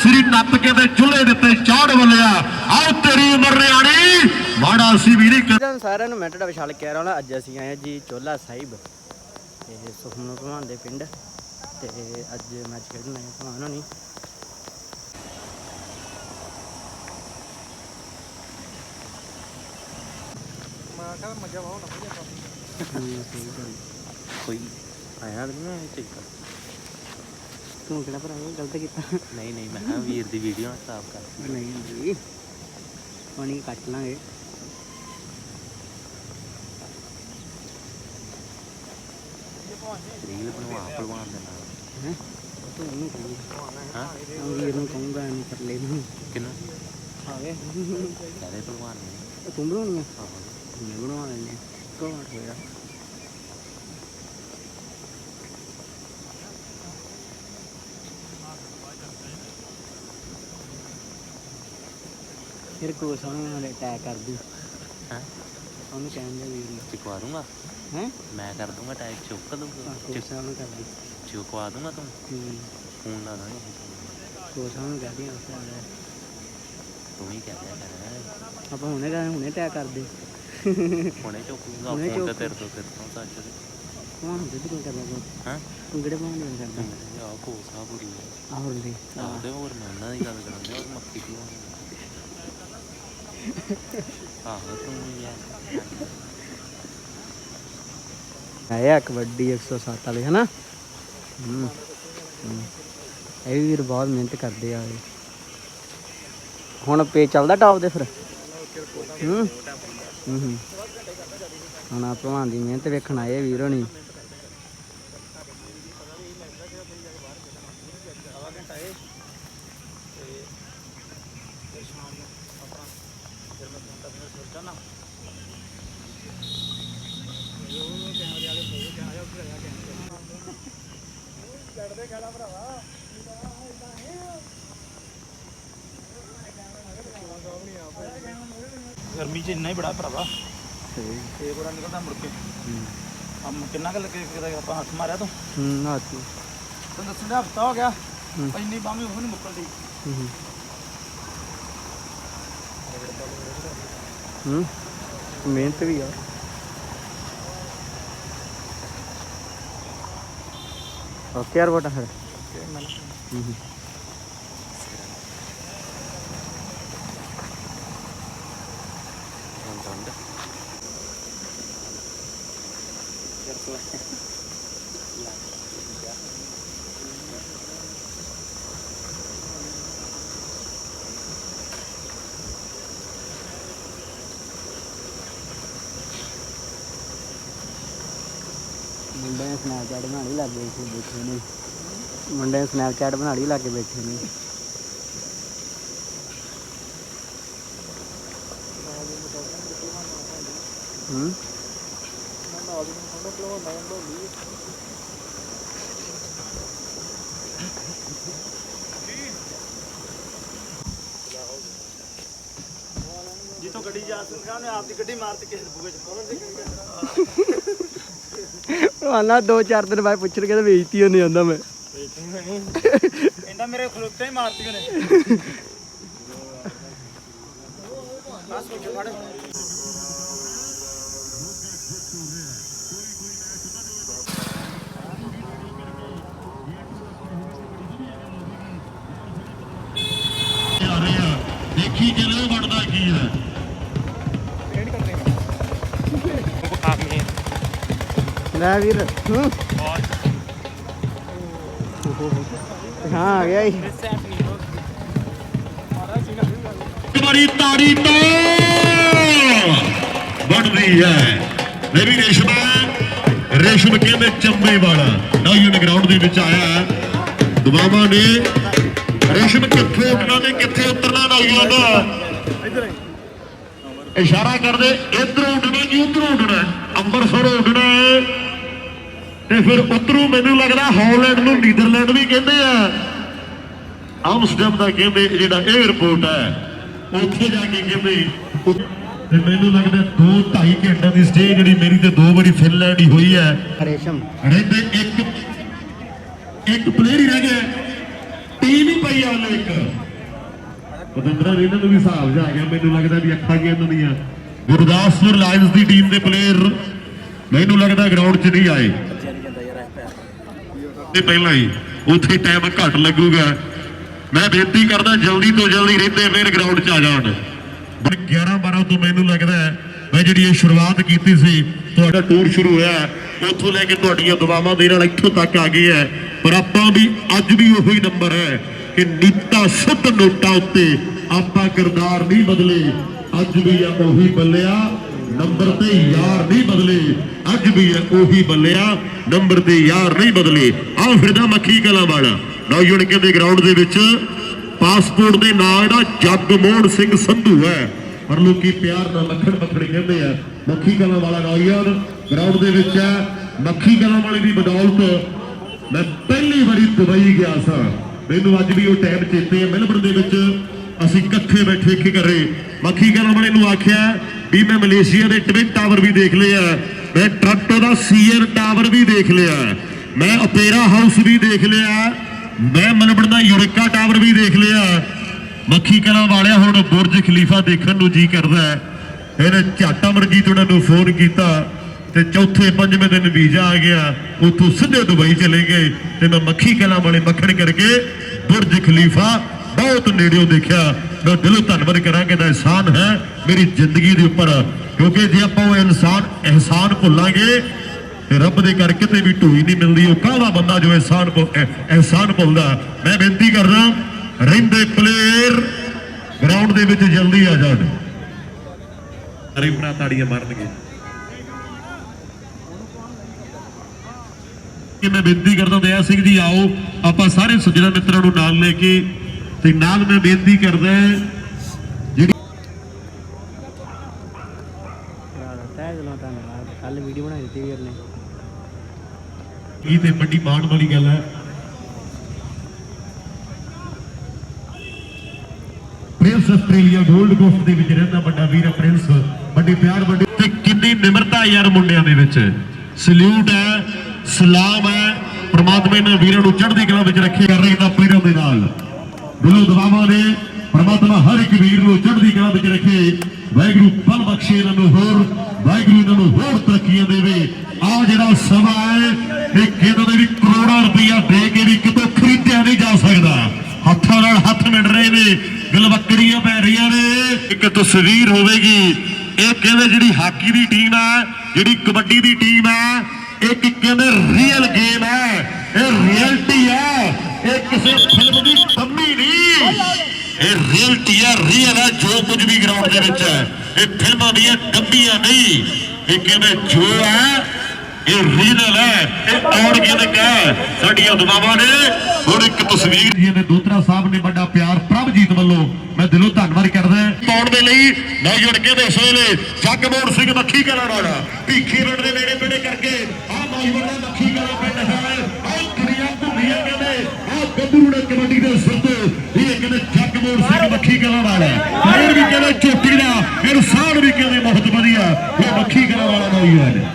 ਸ੍ਰੀ ਨੱਪ ਕੇ ਤੇ ਚੁੱਲ੍ਹੇ ਦੇ ਉੱਤੇ ਚਾੜ ਵੱਲਿਆ ਆਓ ਤੇਰੀ ਉਮਰ ਰਿਆਣੀ ਮਾੜਾ ਸੀ ਵੀ ਨਹੀਂ ਜੀ ਸਾਰਿਆਂ ਨੂੰ ਮੈਂ ਤੁਹਾਡਾ ਵਿਸ਼ਾਲ ਕਹਿ ਰਿਹਾ ਹਾਂ ਅੱਜ ਅਸੀਂ ਆਏ ਹਾਂ ਜੀ ਚੋਲਾ ਸਾਹਿਬ ਤੇ ਸੁਖਮਨ ਭਗਵਾਨ ਦੇ ਪਿੰਡ ਤੇ ਅੱਜ ਮੈਚ ਖੇਡਣਾ ਹੈ ਭਗਵਾਨ ਹੋਣੀ। ਕੋਈ ਆਇਆ ਨਹੀਂ ਮੈਂ ਠੀਕ ਤੂੰ ਕਿਹੜਾ ਭਰਾ ਗਲਤ ਕੀਤਾ ਨਹੀਂ ਨਹੀਂ ਮੈਂ ਕਿਹਾ ਵੀਰ ਦੀ ਵੀਡੀਓ ਨਾ ਖਰਾਬ ਕਰ ਨਹੀਂ ਜੀ ਪਾਣੀ ਕੱਟ ਲਾਂਗੇ ਰੀਲ ਬਣਵਾ ਭਲਵਾਨ ਦੇ ਨਾਲ ਹੈ ਤੂੰ ਉਹਨੂੰ ਕਹੀ ਹਾਂ ਉਹ ਵੀਰ ਨੂੰ ਕਹੂੰਗਾ ਇਹਨੂੰ ਕਰ ਲੈ ਨੂੰ ਕਿਨੂੰ ਆ ਗਏ ਕਹਦੇ ਭਲਵਾਨ ਨੇ ਇਹ ਤੂੰ ਬਣਾਉਣੀ ਆ ਆਹੋ ਮੈਂ ਬਣਵਾ ਲੈਣੇ ਕੋਣ ਹੋਇਆ ਫਿਰ ਕੋ ਸਾਨੂੰ ਹਲੇ ਅਟੈਕ ਕਰ ਦੂ। ਹਾਂ? ਉਹਨੂੰ ਕਹਿੰਦੇ ਵੀਰ ਨੂੰ ਚੁਕਵਾ ਦੂੰਗਾ? ਹੈ? ਮੈਂ ਕਰ ਦੂੰਗਾ ਟੈਗ ਚੁੱਕ ਦੂੰਗਾ। ਕੋ ਸਾਨੂੰ ਕਰ ਦੂ। ਚੁਕਵਾ ਦੂੰਗਾ ਤੂੰ? ਹੂੰ। ਫੋਨ ਲਾ ਦਾਂਗੇ। ਕੋ ਸਾਨੂੰ ਕਹਿ ਦਿਆਂ ਤੂੰ ਹੀ ਕਹਿ ਦਿਆ ਕਰ ਆਪਾਂ ਹੁਣੇ ਕਰ ਹੁਣੇ ਅਟੈਕ ਕਰਦੇ। ਹੁਣੇ ਚੁੱਕੂਗਾ ਹੁਣੇ ਫੋਨ ਤੇ ਚੁੱਕ। ਤੇਰੇ ਤੋਂ ਤੇਰੇ ਤੋਂ ਸੱਚ ਕੌਣ ਹੁੰਦੇ ਤੂੰ ਕਰਦਾ ਕੋ ਹਾਂ? ਤੂੰ ਕਿਹੜੇ ਪਾਉਣ ਦੇ ਕਰਦਾ? ਆ ਕੋ ਸਾਬੂਰੀ ਆਹੋ ਦੇ। ਆਹ ਤੇ ਹੋਰ ਮੈਂ ਉਹਨਾਂ ਦੀ ਗੱਲ ਕਰਾਂਗਾ ਹੋਰ ਮੱਕੀ ਦੀ ਆਹੋ ਤੂੰ ਯਾਰ ਆਇਆ ਕਬੱਡੀ 107 ਵਾਲੇ, ਹਨਾ? ਹੂੰ ਹੂੰ। ਇਹ ਵੀ ਵੀਰ ਬਹੁਤ ਮਿਹਨਤ ਕਰਦੇ ਆ ਇਹ। ਹੁਣ ਪੇ ਚੱਲਦਾ ਟਾਪ ਦੇ ਫਿਰ? ਹੂੰ ਹੂੰ ਹੁਣ ਆ ਭਲਵਾਨ ਦੀ ਮਿਹਨਤ ਵੇਖਣ ਆਏ ਵੀਰ ਹੋਣੀ। ਗਰਮੀ ਚ ਇੰਨਾ ਹੀ ਬੜਾ ਭਰਾਵਾ। ਤੇ ਬੜਾ ਨਿਕਲਦਾ ਮੁੜ ਕੇ। ਹਮ ਕਿੰਨਾ ਕੁ ਲੱਗੇ ਕਿਤੇ ਆਪਾਂ ਹੱਥ ਮਾਰਿਆ ਤੂੰ? ਹੂੰ ਹਾਤੀ ਤੈਨੂੰ ਦੱਸਣ ਹਫਤਾ ਹੋ ਗਿਆ। ਇੰਨੀ ਬਾਵੇਂ ਉਹ ਨਹੀਂ ਮੁੱਕਲਦੀ। ਹੂੰ। ਹੂੰ ਮਿਹਨਤ ਵੀ ਆ। ਓਕੇ ਯਾਰ ਬਟਾ ਫਿਰ। ਹੂੰ ਹੂੰ। ਮੁੰਡੇ ਨੇ ਸਨੈਪਚੈਟ ਬਣਾ ਲਈ ਲੱਗੇ ਇੱਥੇ ਬੈਠੇ ਨੇ। ਮੁੰਡੇ ਨੇ ਸਨੈਪਚੈਟ ਬਣਾ ਲਈ ਲੱਗੇ ਬੈਠੇ ਨੇ। ਹੂੰ? ਜਿੱਥੋਂ ਗੱਡੀ ਜਾ ਸਕਦਾ, ਉਹਨੇ ਆਪ ਗੱਡੀ ਮਾਰਤੀ ਕਿਸੇ ਬੂਹੇ ਚ। ਆਨਾ ਦੋ ਚਾਰ ਦਿਨ ਬਾਅਦ ਪੁੱਛਣਗੇ ਤਾਂ ਵੇਚਤੀ ਉਹਨੇ ਆਂਦਾ ਮੈਂ। ਇੰਦਾ ਮੇਰੇ ਖਲੋਤੇ ਹੀ ਮਾਰਤੀ ਉਹਨੇ। ਆ ਸੋਚ ਫੜ। ਆ ਰਹੇ। ਆ ਦੇਖੀ ਚਲੋ ਬਣਦਾ ਕੀ ਹੈ। ਲੈ ਵੀਰ। ਹੂੰ। ਹਾਂ, ਆ ਗਿਆ ਹੀ ਬੜੀ ਤਾੜੀ ਤੋਂ ਬਣਦੀ ਹੈ। ਇਹ ਵੀ ਰੇਸ਼ਮ ਕਹਿੰਦੇ ਚੰਬੇ ਵਾਲਾ? ਨੌਯੂਨ ਗਰਾਊਂਡ ਦੇ ਵਿੱਚ ਆਇਆ ਹੈ। ਨੇ ਰੇਸ਼ਮ ਕਿੱਥੇ ਉੱਠਣਾ ਤੇ ਕਿੱਥੇ ਉਤਰਨਾ ਨੌਯੂਨ ਦਾ ਇਸ਼ਾਰਾ ਕਰਦੇ, ਇਧਰੋਂ ਉੱਡਣਾ ਕਿ ਉਧਰੋਂ ਉੱਡਣਾ ਤੇ ਫਿਰ ਉਧਰੋਂ ਮੈਨੂੰ ਲੱਗਦਾ ਹਾਲੈਂਡ ਨੂੰ ਨੀਦਰਲੈਂਡ ਵੀ ਕਹਿੰਦੇ ਆ। ਆਮਸਟਰਡਮ ਦਾ ਕਹਿੰਦੇ ਜਿਹੜਾ 에어ਪੋਰਟ ਹੈ ਉੱਥੇ ਜਾ ਕੇ ਕਹਿੰਦੇ ਤੇ ਮੈਨੂੰ ਲੱਗਦਾ 2 2.5 ਘੰਟਿਆਂ ਦੀ ਸਟੇ ਜਿਹੜੀ ਮੇਰੀ ਤੇ ਦੋ ਵਾਰੀ ਫਿਨਲੈਂਡ ਹੀ ਹੋਈ ਹੈ। ਰੇਸ਼ਮ ਰਹਿੰਦੇ ਇੱਕ ਇੱਕ ਪਲੇਅਰ ਹੀ ਰਹਿ ਗਿਆ। ਟੀਮ ਹੀ ਪਈ ਏਰੀਆ ਵਾਲੇ ਇੱਕ। ਪਤੰਦਰਾ ਇਹਨਾਂ ਨੂੰ ਵੀ ਹਿਸਾਬ ਜਾ ਆ ਗਿਆ ਮੈਨੂੰ ਲੱਗਦਾ ਵੀ ਅੱਖਾਂ ਕੀ ਇਹਨਾਂ ਦੀਆਂ। ਗੁਰਦਾਸਪੁਰ ਲਾਇਨਸ ਦੀ ਟੀਮ ਦੇ ਪਲੇਅਰ ਮੈਨੂੰ ਲੱਗਦਾ ਗਰਾਊਂਡ 'ਚ ਨਹੀਂ ਆਏ। ਤੇ ਪਹਿਲਾਂ ਹੀ, ਉੱਥੇ ਟਾਈਮ ਘੱਟ ਲੱਗੂਗਾ। ਮੈਂ ਬੇਨਤੀ ਕਰਦਾ, ਜਲਦੀ ਤੋਂ ਜਲਦੀ ਰਹਿੰਦੇ ਪਲੇਅਰ ਗਰਾਊਂਡ 'ਚ ਆ ਜਾਣ। ਬਣ 11 12 ਤੋਂ ਮੈਨੂੰ ਲੱਗਦਾ ਮੈਂ ਜਿਹੜੀ ਇਹ ਸ਼ੁਰੂਆਤ ਕੀਤੀ ਸੀ, ਤੁਹਾਡਾ ਟੂਰ ਸ਼ੁਰੂ ਹੋਇਆ ਉੱਥੋਂ ਲੈ ਕੇ ਤੁਹਾਡੀਆਂ ਦੁਆਵਾਂ ਦੇ ਨਾਲ ਇੱਥੋਂ ਤੱਕ ਆ ਗਏ ਹੈ। ਪਰ ਆਪਾਂ ਵੀ ਅੱਜ ਵੀ ਉਹੀ ਨੰਬਰ ਹੈ ਕਿ ਨੀਤਾ ਸੁੱਤ ਨੋਟਾਂ ਉੱਤੇ ਆਪਾਂ ਕਿਰਦਾਰ ਨਹੀਂ ਬਦਲੇ, ਅੱਜ ਵੀ ਆਪਾਂ ਉਹੀ ਬੱਲਿਆ ਨੰਬਰ ਤੇ ਯਾਰ ਨਹੀਂ ਬਦਲੇ। ਅੱਜ ਵੀ ਹੈ ਉਹੀ ਬੱਲਿਆ ਨੰਬਰ ਤੇ ਯਾਰ ਨਹੀਂ ਬਦਲੇ। ਆ ਫਿਰਦਾ ਮੱਖੀ ਕਲਾਂ ਵਾਲਾ ਨੌਜਵਾਨ ਕਹਿੰਦੇ ਗਰਾਊਂਡ ਦੇ ਵਿੱਚ ਪਾਸਪੋਰਟ ਦੇ ਨਾਂ ਇਹਦਾ ਜਗਮੋਹਨ ਸਿੰਘ ਸੰਧੂ ਹੈ। ਪਰ ਲੋਕੀ ਪਿਆਰ ਨਾਲ ਮੱਖਣ ਮੱਖਣ ਕਹਿੰਦੇ ਆ। ਮੱਖੀ ਕਲਾਂ ਵਾਲਾ ਨੌਜਵਾਨ ਗਰਾਊਂਡ ਦੇ ਵਿੱਚ ਹੈ। ਮੱਖੀ ਕਲਾਂ ਵਾਲੇ ਦੀ ਬਦੌਲਤ? ਮੈਂ ਪਹਿਲੀ ਵਾਰੀ ਦੁਬਈ ਗਿਆ ਸਾਂ। ਮੈਨੂੰ ਅੱਜ ਵੀ ਉਹ ਟਾਈਮ ਚੇਤੇ ਹੈ ਮੈਲਬਰਨ ਦੇ ਵਿੱਚ ਅਸੀਂ ਇਕੱਠੇ ਬੈਠੇ ਕੀ ਕਰੇ? ਮੱਖੀ ਕਲਾਂ ਵਾਲੇ ਨੂੰ ਆਖਿਆ ਵੀ ਮੈਂ ਮਲੇਸ਼ੀਆ ਦੇ ਟਵਿਨ ਟਾਵਰ ਵੀ ਦੇਖ ਲਿਆ ਮੈਂ ਟਰੰਟੋ ਦਾ ਸੀਐਨ ਟਾਵਰ ਵੀ ਦੇਖ ਲਿਆ ਮੈਂ ਓਪੇਰਾ ਹਾਊਸ ਵੀ ਦੇਖ ਲਿਆ ਮੈਂ ਮੈਲਬਰਨ ਦਾ ਯੂਰੇਕਾ ਟਾਵਰ ਵੀ ਦੇਖ ਲਿਆ ਮੱਖੀ ਕਲਾਂ ਵਾਲਿਆ ਹੁਣ ਬੁਰਜ ਖਲੀਫਾ ਦੇਖਣ ਨੂੰ ਜੀ ਕਰਦਾ ਹੈ। ਇਹਨੇ ਝਾਟਾ ਮਰਜੀਤ ਉਹਨਾਂ ਨੂੰ ਫੋਨ ਕੀਤਾ ਤੇ ਚੌਥੇ ਪੰਜਵੇਂ ਦਿਨ ਵੀਜ਼ਾ ਆ ਗਿਆ। ਉੱਥੋਂ ਸਿੱਧੇ ਦੁਬਈ ਚਲੇ ਗਏ ਤੇ ਮੈਂ ਮੱਖੀ ਕਲਾਂ ਵਾਲੇ ਮੱਖਣ ਕਰਕੇ ਬੁਰਜ ਖਲੀਫਾ ਬਹੁਤ ਨੇੜਿਓਂ ਦੇਖਿਆ। ਮੈਂ ਦਿਲੋਂ ਧੰਨਵਾਦ ਕਰਾਂਗੇ ਦਾ ਅਹਿਸਾਨ ਹੈ ਮੇਰੀ ਜ਼ਿੰਦਗੀ ਦੇ ਉੱਪਰ। ਕਿਉਂਕਿ ਜੇ ਆਪਾਂ ਉਹ ਇਨਸਾਨ, ਅਹਿਸਾਨ ਭੁੱਲਾਂਗੇ, ਤੇ ਰੱਬ ਦੇ ਕਰ ਕਿਤੇ ਵੀ ਢੂਈ ਨਹੀਂ ਮਿਲਦੀ, ਉਹ ਕਾਹਦਾ ਬੰਦਾ ਜੋ ਅਹਿਸਾਨ ਭੁ- ਭੁੱਲਦਾ। ਮੈਂ ਬੇਨਤੀ ਕਰਦਾ, ਰਹਿੰਦੇ ਪਲੇਅਰ ਗਰਾਊਂਡ ਦੇ ਵਿੱਚ ਜਲਦੀ ਆ ਜਾਣ। ਅਰੇ ਤਾੜੀਆਂ ਮਾਰਨਗੇ। ਕਿ ਮੈਂ ਬੇਨਤੀ ਕਰਦਾ ਦਇਆ ਸਿੰਘ ਜੀ, ਆਓ, ਆਪਾਂ ਸਾਰੇ ਸੱਜਣਾ ਮਿੱਤਰਾਂ ਨੂੰ ਨਾਲ ਲੈ ਕੇ ਤੇ ਨਾਲ ਮੈਂ ਬੇਨਤੀ ਕਰਦਾ ਜਿਹੜੀ ਤੈਅ ਦਿਲੋਂ ਧੰਨਵਾਦ ਕੱਲ ਵੀਡੀਓ ਬਣਾ ਦਿੱਤੀ ਵੀਰ ਨੇ ਇਹ ਤੇ ਵੱਡੀ ਮਾਣ ਵਾਲੀ ਗੱਲ ਹੈ। ਪ੍ਰਿੰਸ ਆਸਟ੍ਰੇਲੀਆ 골ਡ ਕੋਸਟ ਦੇ ਵਿੱਚ ਰਹਿੰਦਾ ਵੱਡਾ ਵੀਰ ਹੈ ਪ੍ਰਿੰਸ ਵੱਡੇ ਪਿਆਰ, ਵੱਡੇ ਤੇ ਕਿੰਨੀ ਨਿਮਰਤਾ ਯਾਰ ਮੁੰਡਿਆਂ ਦੇ ਵਿੱਚ। ਸਲੂਟ ਹੈ, ਸਲਾਮ ਹੈ, ਪ੍ਰਮਾਤਮਾ ਇਹਨਾਂ ਵੀਰਾਂ ਨੂੰ ਚੜ੍ਹਦੀ ਕਲਾ ਵਿੱਚ ਰੱਖੇ ਕਰ ਰਹੇ ਇਹਨਾਂ ਪੀਰਾਂ ਦੇ ਨਾਲ। ਦਿਲੋਂ ਦੁਆਵਾਂ ਨੇ ਪ੍ਰਮਾਤਮਾ ਹਰ ਇੱਕ ਵੀਰ ਨੂੰ ਚੜ੍ਹਦੀ ਕਲਾ ਵਿੱਚ ਰੱਖੇ। ਵਾਹਿਗੁਰੂ ਬਲ ਬਖਸ਼ੇ ਇਹਨਾਂ ਨੂੰ ਹੋਰ, ਵਾਹਿਗੁਰੂ ਇਹਨਾਂ ਨੂੰ ਹੋਰ ਤਰੱਕੀਆਂ ਦੇਵੇ। ਆ ਜਿਹੜਾ ਸਮਾਂ ਹੈ ਇਹ ਕਹਿੰਦੇ ਵੀ ਕਰੋੜਾਂ ਰੁਪਈਆ ਦੇ ਕੇ ਵੀ ਕਿਤੋਂ ਖਰੀਦਿਆ ਨਹੀਂ ਜਾ ਸਕਦਾ। ਹੱਥਾਂ ਨਾਲ ਹੱਥ ਮਿਲ ਰਹੇ ਨੇ, ਗਲਵੱਕੜੀਆਂ ਪੈ ਰਹੀਆਂ ਨੇ। ਇੱਕ ਤਸਵੀਰ ਹੋਵੇਗੀ। ਇਹ ਕਹਿੰਦੇ ਜਿਹੜੀ ਹਾਕੀ ਦੀ ਟੀਮ ਹੈ, ਜਿਹੜੀ ਕਬੱਡੀ ਦੀ ਟੀਮ ਹੈ, ਇਹ ਕਹਿੰਦੇ ਰੀਅਲ ਗੇਮ ਹੈ। ਇਹ ਰਿਐਲਿਟੀ ਹੈ। ਇਹ ਕਿਸੇ ਫਿਲਮ ਦੀ ਡੰਮੀ ਇਹ ਰਿਐਲਿਟੀ ਹੈ ਰੀਅਲ ਹੈ ਜੋ ਕੁਝ ਵੀ ਗਰਾਊਂਡ ਦੇ ਵਿੱਚ ਹੈ। ਇਹ ਫਿਲਮਾਂ ਦੀਆਂ ਡੰਮੀਆਂ ਨਹੀਂ। ਇਹ ਕਹਿੰਦੇ ਜੋ ਹੈ ਇਹ ਰੀਜਨਲ ਹੈ। ਇਹ ਆਉਣ ਕਿਹਦੇ ਕਾ ਸਾਡੀਆਂ ਦੁਆਵਾਂ ਨੇ। ਹੁਣ ਇੱਕ ਤਸਵੀਰ ਜੀ ਦੇ ਦੋਤਰਾ ਸਾਹਿਬ ਨੇ ਵੱਡਾ ਪਿਆਰ ਪ੍ਰਭਜੀਤ ਵੱਲੋਂ। ਮੈਂ ਦਿਲੋਂ ਧੰਨਵਾਦ ਕਰਦਾ ਪਾਉਣ ਦੇ ਲਈ ਨੌਜਵਾਨ ਕਹਿੰਦੇ ਇਸ ਵੇਲੇ ਜਗਮੋਹਨ ਸਿੰਘ ਮੱਖੀ ਕਲਾਂ ਵਾਲਾ ਭੀਖੀ ਰੋਡ ਦੇ ਨੇੜੇ ਪਿੰਡੇ ਕਰਕੇ ਆਹ ਨੌਜਵਾਨ ਦਾ ਮੱਖੀ ਕਲਾਂ ਪਿੰਡ ਹੈ ਆਹ ਦੁਨੀਆ ਘੁੰਮੀਆਂ ਕਹਿੰਦੇ ਆਹ ਗੱਭਰੂ ਨੇ ਕਬੱਡੀ ਦੇ ਸਿਰ ਤੇ ਇਹ ਕਹਿੰਦੇ ਜਗਮੋਹਨ ਸਿੰਘ ਮੱਖੀ ਕਲਾਂ ਵਾਲਾ। ਇਹ ਵੀ ਕਹਿੰਦੇ ਝੋਟੀ ਦਾ ਇਨਸਾਨ ਵੀ ਕਹਿੰਦੇ ਬਹੁਤ ਵਧੀਆ। ਇਹ ਮੱਖੀ ਕਲਾਂ ਵਾਲਾ ਨੌਜਵਾਨ ਹੈ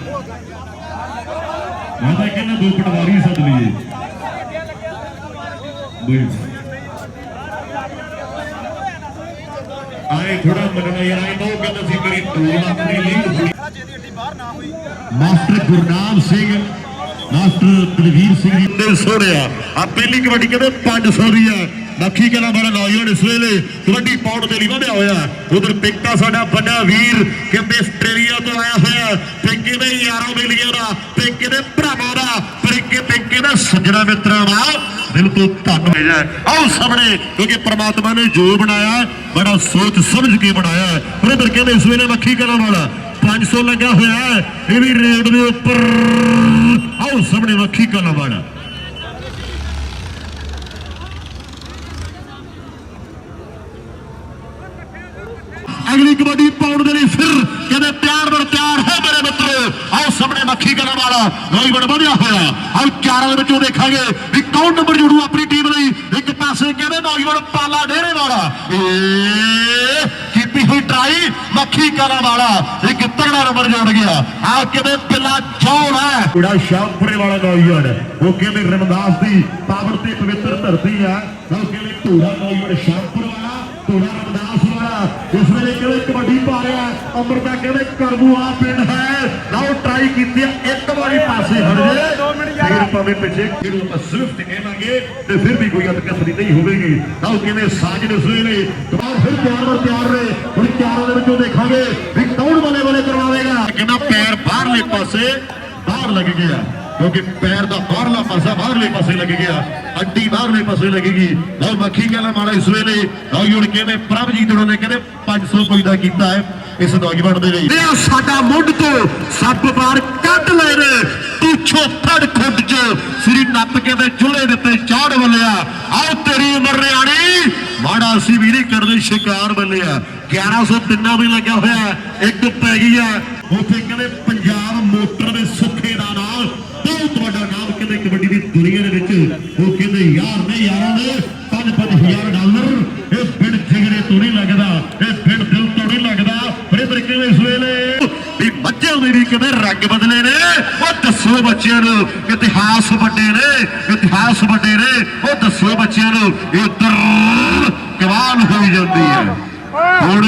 ਮੈਂ ਤਾਂ ਕਹਿੰਦਾ ਦੋ ਪਟਵਾਰੀ ਸੱਦ ਲਈਏ। ਬਈ। ਆਏ ਥੋੜਾ ਮੰਨਣਾ ਯਾਰ ਆਏ ਨੋ ਕਹਿੰਦਾ ਸੀ ਮੇਰੀ 2 ਲੱਖ ਦੀ ਲੀਡ ਹੋਈ। ਮਾਸਟਰ ਗੁਰਨਾਮ ਸਿੰਘ ਮਾਸਟਰ ਕੁਲਵੀਰ ਸਿੰਘ ਜੀ ਦੇ ਸੋਹਣਿਆ। ਆ ਪਹਿਲੀ ਕਬੱਡੀ ਕਹਿੰਦੇ 500 ਦੀ ਆ ਮੱਖੀ ਕਲਾਂ ਵਾਲਾ ਨੌਜਵਾਨ ਇਸ ਵੇਲੇ ਕਬੱਡੀ ਪਾਉਣ ਦੇ ਲਈ ਵਧਿਆ ਹੋਇਆ। ਉਧਰ ਪਿੰਕਾ ਸਾਡਾ ਵੱਡਾ ਵੀਰ ਕਹਿੰਦੇ ਆਸਟ੍ਰੇਲੀਆ ਤੋਂ ਆਇਆ ਹੋਇਆ। ਪਿੰਕੇ ਦੇ ਯਾਰਾਂ ਮਿਲੀਆਂ ਦਾ ਪਿੰਕੇ ਦੇ ਭਰਾਵਾਂ ਦਾ, ਪਿੰਕੇ ਪਿੰਕੇ ਦਾ ਸੱਜਣਾ ਮਿੱਤਰਾਂ ਦਾ। ਦਿਲ ਤੋਂ ਧੰਨਵਾਦ ਹੈ ਆਓ ਸਾਹਮਣੇ, ਕਿਉਂਕਿ ਪ੍ਰਮਾਤਮਾ ਨੇ ਜੋ ਬਣਾਇਆ, ਬੜਾ ਸੋਚ ਸਮਝ ਕੇ ਬਣਾਇਆ। ਉਧਰ ਕਹਿੰਦੇ ਇਸ ਵੇਲੇ ਮੱਖੀ ਕਲਾਂ ਵਾਲਾ। 500 ਲੱਗਾ ਹੋਇਆ ਹੈ। ਇਹ ਵੀ ਰੇਡ ਦੇ ਉੱਪਰ। ਆਓ, ਸਾਹਮਣੇ ਮੱਖੀ ਕਲਾਂ ਵਾਲਾ। ਅਗਲੀ ਕਬੱਡੀ ਪਾਉਣ ਦੇ ਲਈ ਫਿਰ ਕਹਿੰਦੇ ਪਿਆਰ ਬਰ ਪਿਆਰ ਹੈ ਮੇਰੇ ਮਿੱਤਰੋ। ਆਓ, ਸਾਹਮਣੇ ਮੱਖੀ ਕਰਨ ਵਾਲਾ। ਨੌਜਵਾਨ ਵਧਿਆ ਹੋਇਆ। ਆਓ, ਚਾਰਾਂ ਦੇ ਵਿੱਚੋਂ ਦੇਖਾਂਗੇ ਵੀ ਕੌਣ ਨੰਬਰ ਜੁੜੂ ਆਪਣੀ ਟੀਮ ਲਈ। ਇੱਕ ਪਾਸੇ ਕਹਿੰਦੇ ਨੌਜਵਾਨ ਪਾਲਾ ਡੇਰੇ ਵਾਲਾ। ਏ ਕੀਤੀ ਹੋਈ ਟਰਾਈ ਮੱਖੀ ਕਰਨ ਵਾਲਾ, ਇੱਕ ਤਗੜਾ ਨੰਬਰ ਜੁੜ ਗਿਆ। ਆ ਕਿਵੇਂ ਪਿੱਲਾ ਚੌਲ ਹੈ? ਕੁੜਾ ਸ਼ਾਮਪੁਰੇ ਵਾਲਾ ਨੌਜਵਾਨ ਉਹ ਕਹਿੰਦੇ ਰਮਦਾਸ ਦੀ ਪਾਵਰ ਤੇ ਪਵਿੱਤਰ ਧਰਤੀ ਆ ਉਹ ਕਹਿੰਦੇ ਧੂੜਾ ਨੌਜਵਾਨ ਸ਼ਾਮਪੁਰ ਵਾਲਾ, ਧੂੜਾ ਰਮਦਾਸ ਵਾਲਾ, ਇਸ ਵੇਲੇ ਕਹਿੰਦੇ ਕਬੱਡੀ ਪਾ ਰਿਹਾ। ਅਮਰਤਾ ਕਹਿੰਦੇ ਕਰਬੂ ਆ ਪਿੰਡ ਹੈ। ਲਓ ਟਰਾਈ ਕੀਤੀ ਆ ਇੱਕ ਵਾਰੀ ਪਾਸੇ ਹਟ ਜੇ। ਫਿਰ ਭਾਵੇਂ ਪਿੱਛੇ ਜਿਹਨੂੰ ਆਪਾਂ ਸਵਿਫਟ ਕਹਾਂਗੇ ਤੇ ਫਿਰ ਵੀ ਕੋਈ ਅਤਕਸਰੀ ਨਹੀਂ ਹੋਵੇਗੀ। ਲਓ ਕਹਿੰਦੇ ਸਾਜਨ ਇਸ ਵੇਲੇ ਦੁਬਾਰਾ ਫਿਰ ਤਿਆਰ ਵਰ ਤਿਆਰ ਨੇ ਹੁਣ ਤਿਆਰਾਂ ਦੇ ਵਿੱਚੋਂ ਦੇਖਾਂਗੇ ਵੀ ਕੌਣ ਬਲੇ ਬਲੇ ਕਰਵਾਵੇਗਾ। ਕਹਿੰਦਾ ਪੈਰ ਬਾਹਰਲੇ ਪਾਸੇ ਬਾਹਰ ਲੱਗ ਗਿਆ। ਕਿਉਂਕਿ ਪੈਰ ਦਾ ਬਾਹਰਲਾ ਪਾਸਾ ਬਾਹਰਲੇ ਪਾਸੇ ਲੱਗ ਗਿਆ ਅੱਡੀ ਬਾਹਰਲੇ ਪਾਸੇ ਲੱਗੇਗੀ। ਲਓ ਮੱਖੀ ਕਹਿੰਦਾ ਮਾੜਾ ਇਸ ਵੇਲੇ? ਲਓ ਹੁਣ ਕਹਿੰਦੇ ਪ੍ਰਭਜੀਤ ਉਹਨਾਂ ਨੇ ਕਹਿੰਦੇ 500 ਕੋਈ ਦਾ ਕੀਤਾ ਹੈ ਇਸ ਨੌਜਵਾਨ ਦੇ ਲਈ। ਇਹ ਸਾਡਾ ਮੁੱਢ ਤੋਂ ਸੱਪ ਬਾਰ ਕੱਢ ਲੈ ਰੇ ਤੂੰ ਛੋਟੜ ਖੁੱਡ ਚ ਸ੍ਰੀ ਨੱਪ ਕੇ ਤੇ ਚੁੱਲ੍ਹੇ ਦੇ ਉੱਤੇ ਚਾੜ ਵੱਲਿਆ ਆਓ ਤੇਰੀ ਉਮਰ ਰਿਆਣੀ ਮਾੜਾ ਅਸੀਂ ਵੀ ਨਹੀਂ ਕਰਦੇ ਸ਼ਿਕਾਰ ਵੱਲਿਆ 1100 ਤਿੰਨਾਂ ਵੀ ਲੱਗਿਆ ਹੋਇਆ ਇੱਕ ਪੈ ਗਈ ਹੈ। ਉੱਥੇ ਕਹਿੰਦੇ ਪੰਜਾਬ ਮੋਟਰ ਦੇ ਸੁੱਖੇ ਦਾ ਨਾਲ ਬਹੁਤ ਵੱਡਾ ਨਾਮ ਕਹਿੰਦੇ ਕਬੱਡੀ ਦੀ ਦੁਨੀਆ ਦੇ ਵਿੱਚ ਉਹ ਕਹਿੰਦੇ, ਯਾਰ ਨੇ ਯਾਰਾਂ ਦੇ 5-5000 ਡਾਲਰ, ਇਹ ਬਿਨ ਜਿਗਰੇ ਤੋਂ ਨਹੀਂ ਲੱਗਦਾ, ਇਹ ਬਿਨ ਦਿਲ ਤੋਂ ਨਹੀਂ ਲੱਗਦਾ। ਪਰ ਇਹ ਕਹਿੰਦੇ ਇਸ ਵੇਲੇ? ਵੀ ਬੱਚਿਆਂ ਦੇ ਕਿਵੇਂ ਰੰਗ ਬਦਲੇ ਨੇ। ਉਹ ਦੱਸੋ ਬੱਚਿਆਂ ਨੂੰ, ਇਤਿਹਾਸ ਵੱਡੇ ਨੇ, ਇਤਿਹਾਸ ਵੱਡੇ ਨੇ। ਉਹ ਦੱਸੋ ਬੱਚਿਆਂ ਨੂੰ, ਇਹ ਦਰ ਕਮਾਲ ਹੋਈ ਜਾਂਦੀ ਹੈ। ਹੁਣ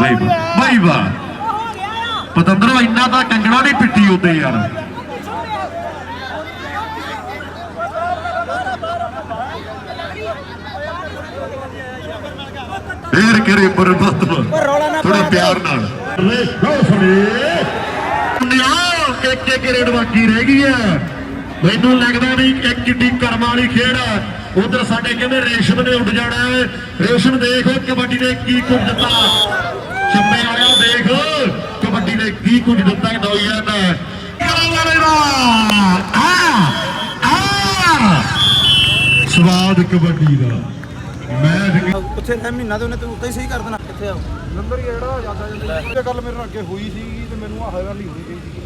ਬਾਈ ਬਈ ਵਾ ਪਤੰਦਰੋ, ਇੰਨਾ ਤਾਂ ਕੰਗਣਾ ਨਹੀਂ ਪਿੱਟੀ ਉੱਤੇ ਯਾਰ। ਫੇਰ ਕਰੇ ਪਰਮਾਤਮਾ। ਥੋੜਾ ਪਿਆਰ ਨਾਲ। ਰੇ ਰੋਸਨੇ ਨਿਆ ਇੱਕ ਇੱਕ ਰੇਡ ਬਾਕੀ ਰਹਿ ਗਈ ਹੈ ਮੈਨੂੰ ਲੱਗਦਾ ਨਹੀਂ ਇੱਕ ਕਿੱਡੀ ਕਰਮ ਵਾਲੀ ਖੇਡ ਹੈ ਉਧਰ ਸਾਡੇ ਕਹਿੰਦੇ ਰੇਸ਼ਮ ਨੇ ਉੱਡ ਜਾਣਾ ਹੈ। ਰੇਸ਼ਮ ਦੇਖੋ ਕਬੱਡੀ ਨੇ ਕੀ ਕੁਝ ਦਿੱਤਾ? ਚੰਮੇ ਵਾਲਿਆ ਦੇਖ ਕਬੱਡੀ ਨੇ ਕੀ ਕੁਝ ਦਿੱਤਾ ਨੌਜਵਾਨ ਨੇ ਕਰਮ ਵਾਲੇ ਦਾ ਆ ਆ। ਸਵਾਦ ਕਬੱਡੀ ਦਾ। ਮੈਂ ਉੱਥੇ ਰਹਿ ਮਹੀਨਾ ਤੇ ਉਹਨੇ ਤੂੰ ਉੱਤੇ ਹੀ ਸਹੀ ਕਰ ਦੇਣਾ। ਕਿੱਥੇ ਆਉ ਨੰਬਰ ਹੀ ਜਿਹੜਾ ਜਾਂਦਾ ਜਾਂਦਾ ਇਹ ਗੱਲ ਮੇਰੇ ਨਾਲ ਅੱਗੇ ਹੋਈ ਸੀ ਤੇ ਮੈਨੂੰ ਆਹ ਗੱਲ ਹੀ ਹੋਈ ਗਈ ਸੀ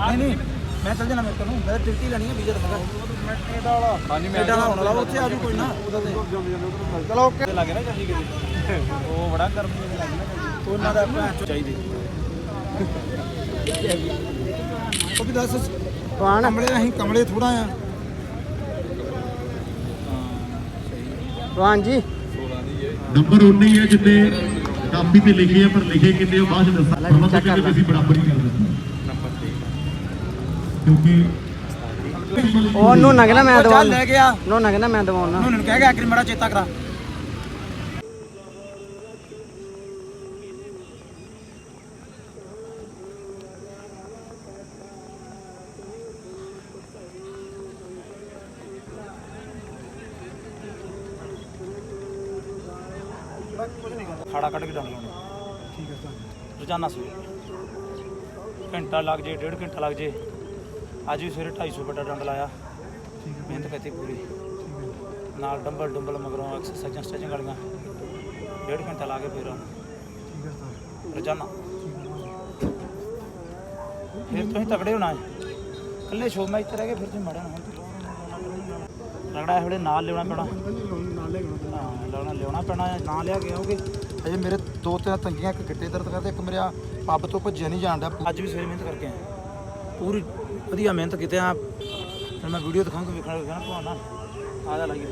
ਨਹੀਂ ਨਹੀਂ ਮੈਂ ਚੱਲ ਜਾਣਾ ਮੇਰੇ ਕੋਲ ਮੈਂ ਟਿਕਟ ਹੀ ਲੈਣੀ ਹੈ ਵੀਜ਼ਾ ਤੇ ਮੈਂ ਕੈਨੇਡਾ ਵਾਲਾ ਹਾਂਜੀ ਕੈਨੇਡਾ ਨਾਲ ਹੋਣ ਵਾਲਾ ਉੱਥੇ ਆ ਜੂ ਕੋਈ ਨਾ ਉਹਦਾ ਤੇ। ਚਲੋ ਓਕੇ। ਲੱਗੇ ਨਾ ਚਾਹੀ ਕਰੀ ਉਹ ਬੜਾ ਕਰਮ ਦੇ ਲੱਗੇ ਨਾ ਉਹਨਾਂ ਦਾ ਭੈਣ ਚਾਹੀਦੀ। ਉਹ ਵੀ ਦੱਸ। ਕਮਲੇ ਅਸੀਂ ਕਮਲੇ ਥੋੜਾ ਆ ਕੌਣ ਜੀ ਨੰਬਰ 19 ਹੈ ਜਿੱਤੇ ਕਾਪੀ ਤੇ ਲਿਖੇ ਆ ਪਰ ਲਿਖੇ ਕਿੰਨੇ ਉਹ ਬਾਅਦ ਦੱਸਾਂ। ਅਲੱਗ ਮਤਲਬ check ਕਰ ਕਿ ਅਸੀਂ ਬਰਾਬਰ ਕਰ ਦਿੰਦੇ ਕਿਉਂਕਿ ਉਹਨੂੰ ਨਗਣਾ ਮੈਂ ਦਵਾਉਣਾ। ਲੈ ਗਿਆ। ਉਹਨੂੰ ਮੈਂ ਦਵਾਉਣਾ। ਉਹਨੂੰ ਕਹਿ ਗਿਆ ਕਿ ਮੇਰਾ ਚੇਤਾ ਕਰਾ ਖਾੜਾ ਕੱਢ ਕੇ ਡੰਡ ਲਾਉਣੇ ਠੀਕ ਹੈ ਸਰ ਰੋਜ਼ਾਨਾ ਸਵੇਰੇ ਘੰਟਾ ਲੱਗ ਜੇ ਡੇਢ ਘੰਟਾ ਲੱਗ ਜੇ। ਅੱਜ ਵੀ ਸਵੇਰੇ 250 ਵੱਡਾ ਡੰਡ ਲਾਇਆ। ਮਿਹਨਤ ਕੀਤੀ ਪੂਰੀ। ਨਾਲ ਡੰਬਲ ਡੰਬਲ ਮਗਰੋਂ ਐਕਸਰਸਾਈਜ਼ਾਂ ਸਟ੍ਰੈਚਿੰਗ ਵਾਲੀਆਂ। ਡੇਢ ਘੰਟਾ ਲਾ ਕੇ ਫਿਰ ਰੋਜ਼ਾਨਾ। ਫਿਰ ਤੁਸੀਂ ਤਕੜੇ ਹੋਣਾ ਹੈ। ਇਕੱਲੇ ਸ਼ੋ ਮੈਚ ਤੇ ਰਹਿ ਗਏ ਫਿਰ ਤੁਸੀਂ ਮੜਿਆ ਨਾ ਰਗੜਾ ਇਹ ਵੇਲੇ ਨਾਲ ਲਿਆਉਣਾ ਪੈਣਾ। ਹਾਂ ਲਿਆਉਣਾ ਪੈਣਾ ਹੈ, ਨਾ ਲਿਆ ਕੇ ਆਓਗੇ। ਅਜੇ ਮੇਰੇ ਦੋ ਤਿੰਨ ਤੰਗੀਆਂ, ਇੱਕ ਗਿੱਟੇ ਦਰਦ ਕਰਦੇ, ਇੱਕ ਮੇਰਾ ਪੱਬ ਤੋਂ ਭੱਜਿਆ ਨਹੀਂ ਜਾਂਦਾ ਅੱਜ ਵੀ ਸਵੇਰੇ ਮਿਹਨਤ ਕਰਕੇ ਆਇਆ। ਪੂਰੀ ਵਧੀਆ ਮਿਹਨਤ ਕੀਤੀ ਆ। ਫਿਰ ਮੈਂ ਵੀਡੀਓ ਦਿਖਾਉਂਗਾ ਵੇਖਣਾ ਵੇਖਣਾ ਤੁਹਾਨੂੰ ਆ ਜਾ ਲਾਈਏ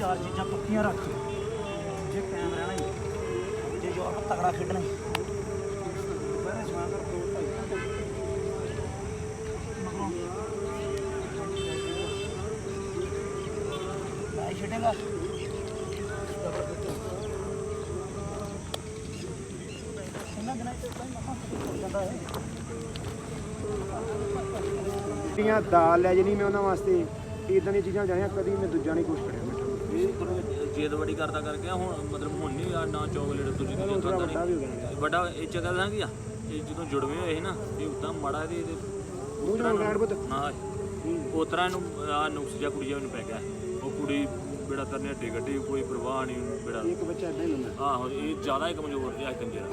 ਚਾਰ ਚੀਜ਼ਾਂ ਪੱਕੀਆਂ ਰੱਖ ਜੇ ਕਾਇਮ ਰਹਿਣਾ ਹੀ ਜੇ ਜੋਰ ਤਕੜਾ ਖੇਡਣਾ ਹੀ ਦਾਲ ਲੈ ਜਣੀ ਮੈਂ ਉਹਨਾਂ ਵਾਸਤੇ। ਇਦਾਂ ਦੀਆਂ ਚੀਜ਼ਾਂ ਜਾਣੀਆਂ ਕਦੀ ਮੈਂ ਦੂਜਾ ਨਹੀਂ ਕੁਝ ਕਰਿਆ ਬੜੀ ਕਰਦਾ ਕਰਕੇ ਹੁਣ ਮਤਲਬ ਹੁਣ ਨਹੀਂ ਆ ਨਾ ਚਾਕਲੇਟ ਦੂਜੀ ਦੂਜੀ ਖਾਂਦਾ ਹੋ ਨਹੀਂ। ਵੱਡਾ ਇਹ ਚੱਕਰ ਦਾ ਕੀ ਆ ਇਹ ਜਦੋਂ ਜੁੜਵੇਂ ਹੋਏ ਸੀ ਨਾ ਇਹ ਉਦਾਂ ਮਾੜਾ ਇਹਦੇ ਇਹਦੇ ਮੂੰਹ ਚ ਗੈਂਡ ਪੁੱਤ। ਨਾ ਉਤਰਾ ਨੂੰ ਆ ਨੁਕਸ ਜਿਹਾ ਕੁੜੀ ਨੂੰ ਪੈ ਗਿਆ। ਉਹ ਕੁੜੀ ਬੇੜਾ ਤਰਨੇ ਹੱਡੀ ਗੱਡੀ ਕੋਈ ਪਰਵਾਹ ਨਹੀਂ ਬੇੜਾ ਇੱਕ ਬੱਚਾ ਇਦਾਂ ਹੀ ਹੁੰਦਾ। ਆਹੋ ਇਹ ਜ਼ਿਆਦਾ ਹੀ ਕਮਜ਼ੋਰ ਜਿਹਾ ਕੰਜਰਾ